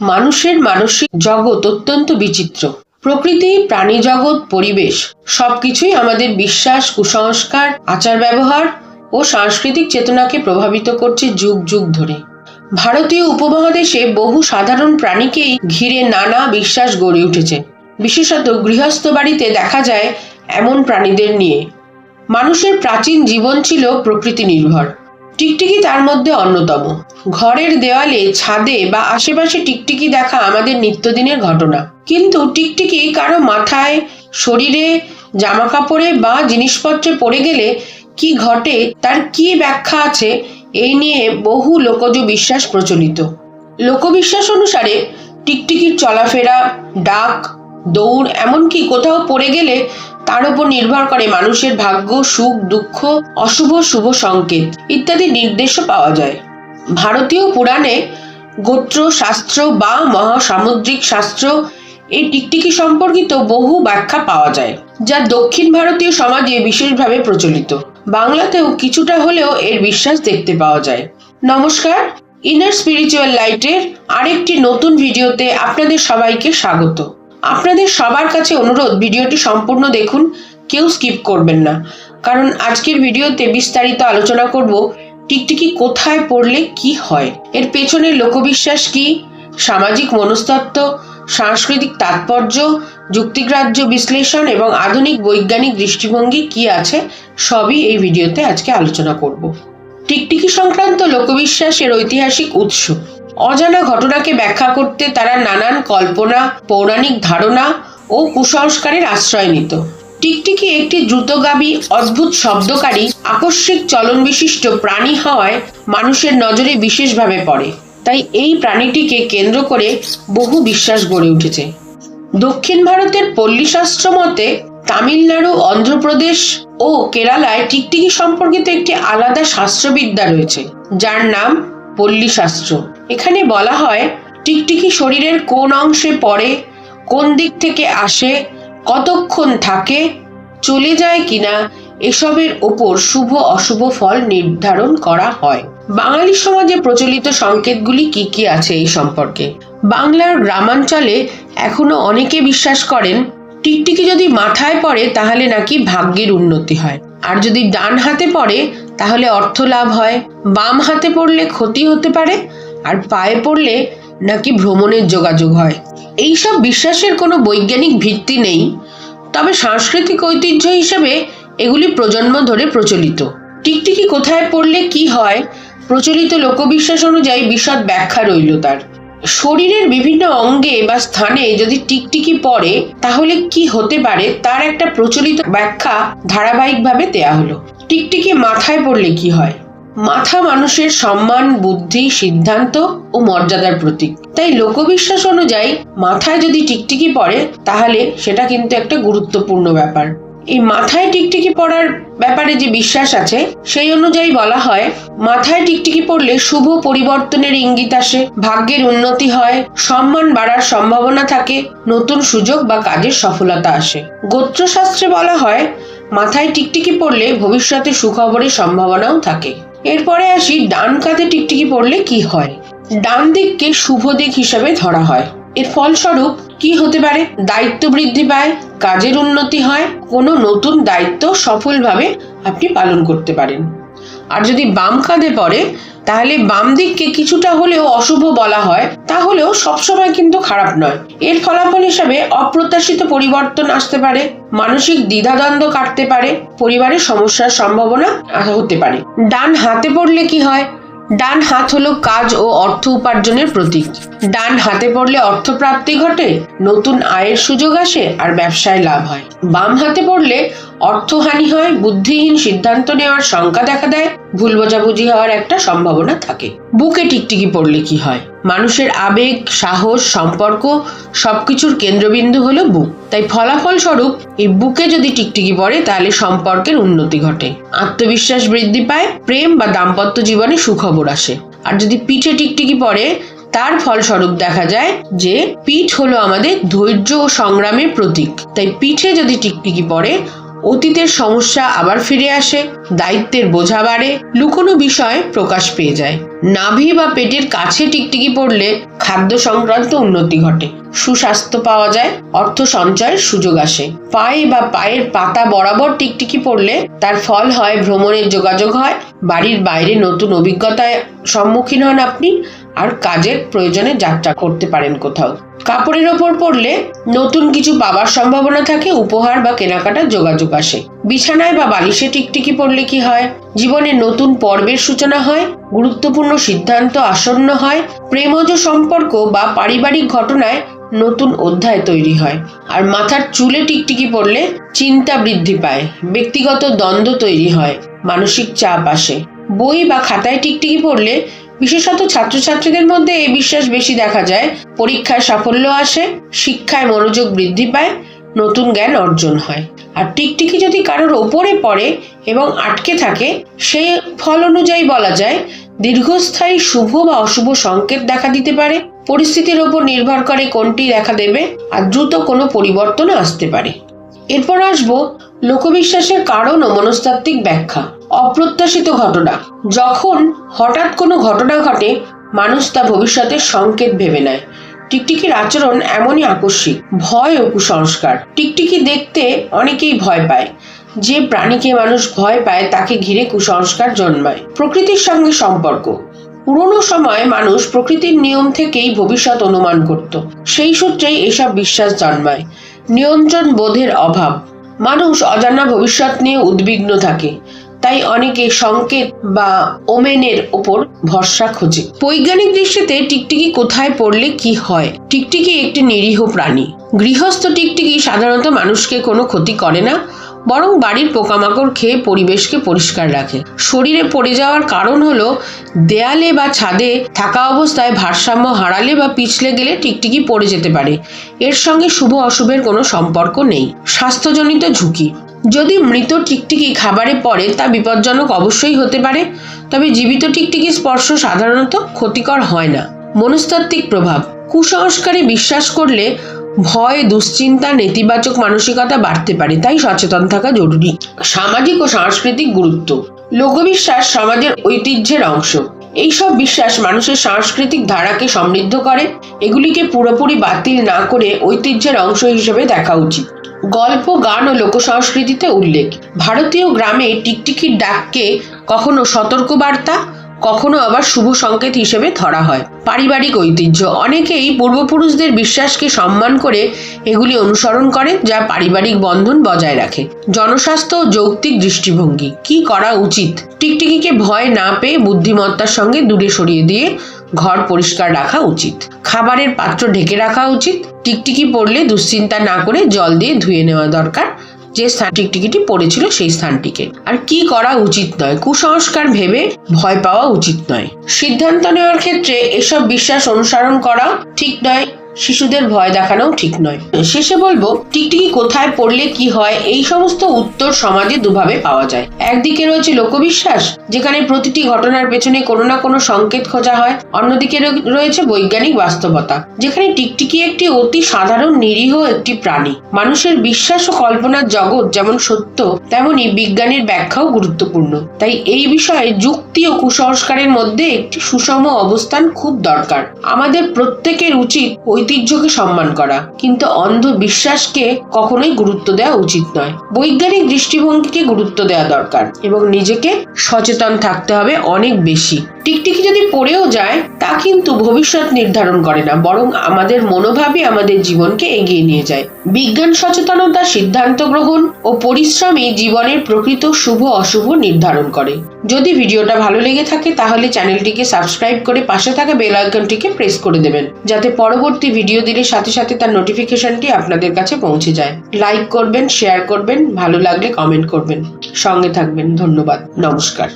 মানুষের মানসিক জগৎ অত্যন্ত বিচিত্র। প্রকৃতি, প্রাণী জগৎ, পরিবেশ, সবকিছুই আমাদের বিশ্বাস, কুসংস্কার, আচার ব্যবহার ও সাংস্কৃতিক চেতনাকে প্রভাবিত করছে যুগ যুগ ধরে। ভারতীয় উপমহাদেশে বহু সাধারণ প্রাণীকেই ঘিরে নানা বিশ্বাস গড়ে উঠেছে। বিশেষত গৃহস্থ বাড়িতে দেখা যায় এমন প্রাণীদের নিয়ে। মানুষের প্রাচীন জীবন ছিল প্রকৃতি নির্ভর টিকটিকি তার মধ্যে অন্যতম। ঘরের দেওয়ালে, ছাদে বা আশেপাশে টিকটিকি দেখা আমাদের নিত্যদিনের ঘটনা। কিন্তু টিকটিকি কারও মাথায়, শরীরে জামা কাপড়ে বা জিনিসপত্রে পড়ে গেলে কি ঘটে, তার কি ব্যাখ্যা আছে, এই নিয়ে বহু লোকজ বিশ্বাস প্রচলিত। লোকবিশ্বাস অনুসারে টিকটিকির চলাফেরা, ডাক, দৌড়, এমনকি কোথাও পড়ে গেলে তার উপর নির্ভর করে মানুষের ভাগ্য, সুখ, দুঃখ, অশুভ, শুভ সংকেত ইত্যাদি নির্দেশও পাওয়া যায়। ভারতীয় পুরাণে গোত্র, শাস্ত্র বা মহাসামুদ্রিক শাস্ত্র এই টিকটিকি সম্পর্কিত বহু ব্যাখ্যা পাওয়া যায়, যা দক্ষিণ ভারতীয় সমাজে বিশেষভাবে প্রচলিত। বাংলাতেও কিছুটা হলেও এর বিশ্বাস দেখতে পাওয়া যায়। নমস্কার ইনার স্পিরিচুয়াল লাইটের আরেকটি নতুন ভিডিওতে আপনাদের সবাইকে স্বাগত। আপনাদের সবার কাছে অনুরোধ, ভিডিওটি সম্পূর্ণ দেখুন, কেউ স্কিপ করবেন না। কারণ আজকের ভিডিওতে বিস্তারিত আলোচনা করব, টিকটিকি কোথায় পড়লে কি হয়? এর পেছনের লোকবিশ্বাস কি? সামাজিক মনস্তত্ত্ব সাংস্কৃতিক তাৎপর্য, যুক্তিগ্রাহ্য বিশ্লেষণ এবং আধুনিক বৈজ্ঞানিক দৃষ্টিভঙ্গি কি আছে, সবই এই ভিডিওতে আজকে আলোচনা করব। টিকটিকি সংক্রান্ত লোকবিশ্বাসের ঐতিহাসিক উৎস অজানা ঘটনাকে ব্যাখ্যা করতে তারা নানান কল্পনা, পৌরাণিক ধারণা ও কুসংস্কারের আশ্রয় নিত। টিকটিকি একটি দ্রুতগামী, অদ্ভুত শব্দকারী, আকস্মিক চলন বিশিষ্ট প্রাণী হওয়ায় মানুষের নজরে বিশেষভাবে পড়ে। তাই এই প্রাণীটিকে কেন্দ্র করে বহু বিশ্বাস গড়ে উঠেছে। দক্ষিণ ভারতের পল্লীশাস্ত্র মতে, তামিলনাড়ু, অন্ধ্রপ্রদেশ ও কেরালায় টিকটিকি সম্পর্কিত একটি আলাদা শাস্ত্রবিদ্যা রয়েছে, যার নাম পল্লী শাস্ত্র। এখানে বলা হয়, টিকটিকি শরীরের কোন অংশে পড়ে, কোন দিক থেকে আসে, কতক্ষণ থাকে, চলে যায় কিনা, এসবের ওপর শুভ অশুভ ফল নির্ধারণ করা হয়। বাঙালি সমাজে প্রচলিত সংকেতগুলি কি কি আছে এই সম্পর্কে? বাংলার গ্রামাঞ্চলে এখনও অনেকে বিশ্বাস করেন, টিকটিকি যদি মাথায় পড়ে তাহলে নাকি ভাগ্যের উন্নতি হয়। আর যদি ডান হাতে পড়ে তাহলে অর্থ লাভ হয়, বাম হাতে পড়লে ক্ষতি হতে পারে আর পায়ে পড়লে নাকি ভ্রমণের যোগাযোগ হয়। এইসব বিশ্বাসের কোনো বৈজ্ঞানিক ভিত্তি নেই, তবে সাংস্কৃতিক ঐতিহ্য হিসেবে এগুলি প্রজন্ম ধরে প্রচলিত। টিকটিকি কোথায় পড়লে কি হয়, প্রচলিত লোকবিশ্বাস অনুযায়ী বিশদ ব্যাখ্যা রইল তার। শরীরের বিভিন্ন অঙ্গে বা স্থানে যদি টিকটিকি পড়ে, তাহলে কি হতে পারে তার একটা প্রচলিত ব্যাখ্যা ধারাবাহিকভাবে দেয়া হলো। টিকটিকি মাথায় পড়লে কি হয়? মাথা মানুষের সম্মান, বুদ্ধি, সিদ্ধান্ত ও মর্যাদার প্রতীক। তাই লোকবিশ্বাস অনুযায়ী মাথায় যদি টিকটিকি পড়ে, তাহলে সেটা কিন্তু একটা গুরুত্বপূর্ণ ব্যাপার। এই মাথায় টিকটিকি পড়ার ব্যাপারে যে বিশ্বাস আছে, সেই অনুযায়ী বলা হয়, মাথায় টিকটিকি পড়লে শুভ পরিবর্তনের ইঙ্গিত আসে, ভাগ্যের উন্নতি হয়, সম্মান বাড়ার সম্ভাবনা থাকে, নতুন সুযোগ বা কাজের সফলতা আসে। গোত্রশাস্ত্রে বলা হয়, মাথায় টিকটিকি পড়লে ভবিষ্যতে সুখবরের সম্ভাবনাও থাকে। এরপরে আসি, ডান কাঁধে টিকটিকি পড়লে কি হয়? ডান দিককে শুভ দিক হিসাবে ধরা হয়। এর ফলস্বরূপ কি হতে পারে? দায়িত্ব বৃদ্ধি পায়, কাজের উন্নতি হয়, কোনো নতুন দায়িত্ব সফলভাবে আপনি পালন করতে পারেন। আর যদি বাম কাঁধে পড়ে তাহলে বাম দিককে কিছুটা হলেও অশুভ বলা হয়, তাহলেও সবসময় কিন্তু খারাপ নয়। এর ফলাফল হিসাবে অপ্রত্যাশিত পরিবর্তন আসতে পারে, মানসিক দ্বিধাদ্বন্দ্ব কাটতে পারে, পরিবারের সমস্যার সম্ভাবনা হতে পারে। ডান হাতে পড়লে কি হয়? ডান হাত হলো কাজ ও অর্থ উপার্জনের প্রতীক। ডান হাতে পড়লে অর্থপ্রাপ্তি ঘটে, নতুন আয়ের সুযোগ আসে আর ব্যবসায় লাভ হয়। বাম হাতে পড়লে অর্থহানি হয় বুদ্ধিহীন সিদ্ধান্ত নেওয়ার শঙ্কা দেখা দেয়, ভুল বোঝাবুঝি হওয়ার একটা সম্ভাবনা থাকে। বুকে টিকটিকি পড়লে কি হয়? মানুষের আবেগ, সাহস, সম্পর্ক সবকিছুর কেন্দ্রবিন্দু হলো বুক। তাই ফলাফল স্বরূপ এই বুকে যদি টিকটিকি পড়ে, তাহলে সম্পর্কের উন্নতি ঘটে। আত্মবিশ্বাস বৃদ্ধি পায়, প্রেম বা দাম্পত্য জীবনে সুখবর আসে। আর যদি পিঠে টিকটিকি পড়ে, তার ফলস্বরূপ দেখা যায় যে, পিঠ হলো আমাদের ধৈর্য ও সংগ্রামের প্রতীক। তাই পিঠে যদি টিকটিকি পড়ে অতীতের সমস্যা আবার ফিরে আসে, দায়িত্বের বোঝা বাড়ে, লুকোনো বিষয় প্রকাশ পেয়ে যায়। নাভি বা পেটের কাছে টিকটিকি পড়লে খাদ্য সংক্রান্ত উন্নতি ঘটে। সুস্বাস্থ্য পাওয়া যায়, অর্থ সঞ্চয়ের সুযোগ আসে। পায়ে বা পায়ের পাতা বরাবর টিকটিকি পড়লে তার ফল হয়, ভ্রমণের যোগাযোগ হয়, বাড়ির বাইরে নতুন অভিজ্ঞতায় সম্মুখীন হন আপনি আর কাজের প্রয়োজনে যাত্রা করতে পারেন কোথাও। কাপড়ের ওপর পড়লে নতুন কিছু পাবার সম্ভাবনা থাকে, উপহার বা কেনাকাটার যোগাযোগ আসে। বিছানায় বা বালিশে টিকটিকি পড়লে কি হয়? জীবনে নতুন পর্বের সূচনা হয়, গুরুত্বপূর্ণ সিদ্ধান্ত আসন্ন হয়, প্রেমজ সম্পর্ক বা পারিবারিক ঘটনায় নতুন অধ্যায় তৈরি হয়। আর মাথার চুলে টিকটিকি পড়লে চিন্তা বৃদ্ধি পায়, ব্যক্তিগত দ্বন্দ্ব তৈরি হয়, মানসিক চাপ আসে। বই বা খাতায় টিকটিকি পড়লে বিশেষত ছাত্রছাত্রীদের মধ্যে এই বিশ্বাস বেশি দেখা যায়। পরীক্ষায় সাফল্য আসে, শিক্ষায় মনোযোগ বৃদ্ধি পায়, নতুন জ্ঞান অর্জন হয়। আর টিকটিকি যদি কারোর ওপরে পড়ে এবং আটকে থাকে সেই ফল অনুযায়ী বলা যায়, দীর্ঘস্থায়ী শুভ বা অশুভ সংকেত দেখা দিতে পারে। পরিস্থিতির ওপর নির্ভর করে কোনটি দেখা দেবে আর দ্রুত কোনো পরিবর্তন আসতে পারে। এরপর আসব লোকবিশ্বাসের কারণ ও মনস্তাত্ত্বিক ব্যাখ্যা। অপ্রত্যাশিত ঘটনা। যখন হঠাৎ কোনো ঘটনা ঘটে, মানুষ তা ভবিষ্যতের সংকেত ভেবে নেয়। টিকটিকির আচরণ এমনই আকস্মিক, ভয় ও কুসংস্কার। টিকটিকি দেখতে অনেকেই ভয় পায়। যে প্রাণীকে মানুষ ভয় পায়, তাকে ঘিরে কুসংস্কার জন্মায়। প্রকৃতির সঙ্গে সম্পর্ক। পুরনো সময় মানুষ প্রকৃতির নিয়ম থেকেই ভবিষ্যৎ অনুমান করত। সেই সূত্রেই এসব বিশ্বাস জন্মায়। নিয়ন্ত্রণ বোধের অভাব। মানুষ অজানা ভবিষ্যৎ নিয়ে উদ্বিগ্ন থাকে। তাই অনেকে সংকেত বা ওমেনের ওপর ভরসা খোঁজে। বৈজ্ঞানিক দৃষ্টিতে টিকটিকি কোথায় পড়লে কি হয়? টিকটিকি একটি নিরীহ প্রাণী। গৃহস্থ টিকটিকি সাধারণত মানুষকে কোনো ক্ষতি করে না, বরং বাড়ির পোকামাকড় খেয়ে পরিবেশকে পরিষ্কার রাখে। শরীরে পড়ে যাওয়ার কারণ হলো, দেয়ালে বা ছাদে থাকা অবস্থায় ভারসাম্য হারালে বা পিছলে গেলে টিকটিকি পড়ে যেতে পারে। এর সঙ্গে শুভ অশুভের কোনো সম্পর্ক নেই। স্বাস্থ্যজনিত ঝুঁকি। যদি মৃত টিকটিকি খাবারে পড়ে, তা বিপজ্জনক অবশ্যই হতে পারে, তবে জীবিত টিকটিকি স্পর্শ সাধারণত ক্ষতিকর হয় না। মনস্তাত্ত্বিক প্রভাব। কুসংস্কারে বিশ্বাস করলে ভয়, দুশ্চিন্তা, নেতিবাচক মানসিকতা বাড়তে পারে, তাই সচেতন থাকা জরুরি। সামাজিক ও সাংস্কৃতিক গুরুত্ব। লোকবিশ্বাস সমাজের ঐতিহ্যের অংশ। এইসব বিশ্বাস মানুষের সাংস্কৃতিক ধারাকে সমৃদ্ধ করে। এগুলিকে পুরোপুরি বাতিল না করে ঐতিহ্যের অংশ হিসেবে দেখা উচিত। গল্প গান ও লোকসংস্কৃতিতে উল্লেখ। ভারতীয় গ্রামে টিকটিকির ডাককে কখনো সতর্কবার্তা কখনো আবার শুভ সংকেত হিসেবে ধরা হয়। পারিবারিক ঐতিহ্য। অনেকেই পূর্বপুরুষদের বিশ্বাসকে সম্মান করে এগুলি অনুসরণ করে, যা পারিবারিক বন্ধন বজায় রাখে। জনস্বাস্থ্য ও যৌক্তিক দৃষ্টিভঙ্গি। কি করা উচিত? টিকটিকিকে ভয় না পেয়ে বুদ্ধিমত্তার সঙ্গে দূরে সরিয়ে দিয়ে ঘর পরিষ্কার রাখা উচিত। খাবারের পাত্র ঢেকে রাখা উচিত। টিকটিকি পড়লে দুশ্চিন্তা না করে জল দিয়ে ধুয়ে নেওয়া দরকার। যে স্থান টিকিটি পড়েছিল সেই স্থানটিকে। আর কি করা উচিত নয়, কুসংস্কার ভেবে ভয় পাওয়া উচিত নয়। সিদ্ধান্ত নেওয়ার ক্ষেত্রে এসব বিশ্বাস অনুসরণ করা ঠিক নয় শিশুদের ভয় দেখানোও ঠিক নয়। শেষে বলব, টিকটিকি কোথায় পড়লে কি হয়, এই সমস্ত উত্তর সমাজে দুভাবে পাওয়া যায়। একদিকে রয়েছে লোকবিশ্বাস, যেখানে প্রতিটি ঘটনার পেছনে কোনো না কোনো সংকেত খোঁজা হয়। অন্যদিকে রয়েছে বৈজ্ঞানিক বাস্তবতা, যেখানে টিকটিকি একটি অতি সাধারণ, নিরীহ একটি প্রাণী। মানুষের বিশ্বাস ও কল্পনার জগৎ যেমন সত্য, তেমনি বিজ্ঞানের ব্যাখ্যাও গুরুত্বপূর্ণ। তাই এই বিষয়ে যুক্তি ও কুসংস্কারের মধ্যে একটি সুষম অবস্থান খুব দরকার। আমাদের প্রত্যেকের উচিত ঐতিহ্যকে সম্মান করা, কিন্তু অন্ধ বিশ্বাসকে কখনোই গুরুত্ব দেওয়া উচিত নয়। বৈজ্ঞানিক দৃষ্টিভঙ্গিকে গুরুত্ব দেওয়া দরকার এবং নিজেকে সচেতন থাকতে হবে অনেক বেশি। টিকটিকি যদি পড়েও যায়, তা কিন্তু ভবিষ্যৎ নির্ধারণ করে না, বরং আমাদের মনোভাবই আমাদের জীবনকে এগিয়ে নিয়ে যায়। বিজ্ঞান সচেতনতা সিদ্ধান্ত গ্রহণ ও পরিশ্রমই জীবনের প্রকৃত শুভ অশুভ নির্ধারণ করে। যদি ভিডিওটা ভালো লেগে থাকে, তাহলে চ্যানেলটিকে সাবস্ক্রাইব করে পাশে থাকা বেল আইকনটিকে প্রেস করে দেবেন, যাতে পরবর্তী ভিডিও দিলে সাথে সাথে তার নোটিফিকেশনটি আপনাদের কাছে পৌঁছে যায়। লাইক করবেন, শেয়ার করবেন, ভালো লাগলে কমেন্ট করবেন। সঙ্গে থাকবেন, ধন্যবাদ, নমস্কার।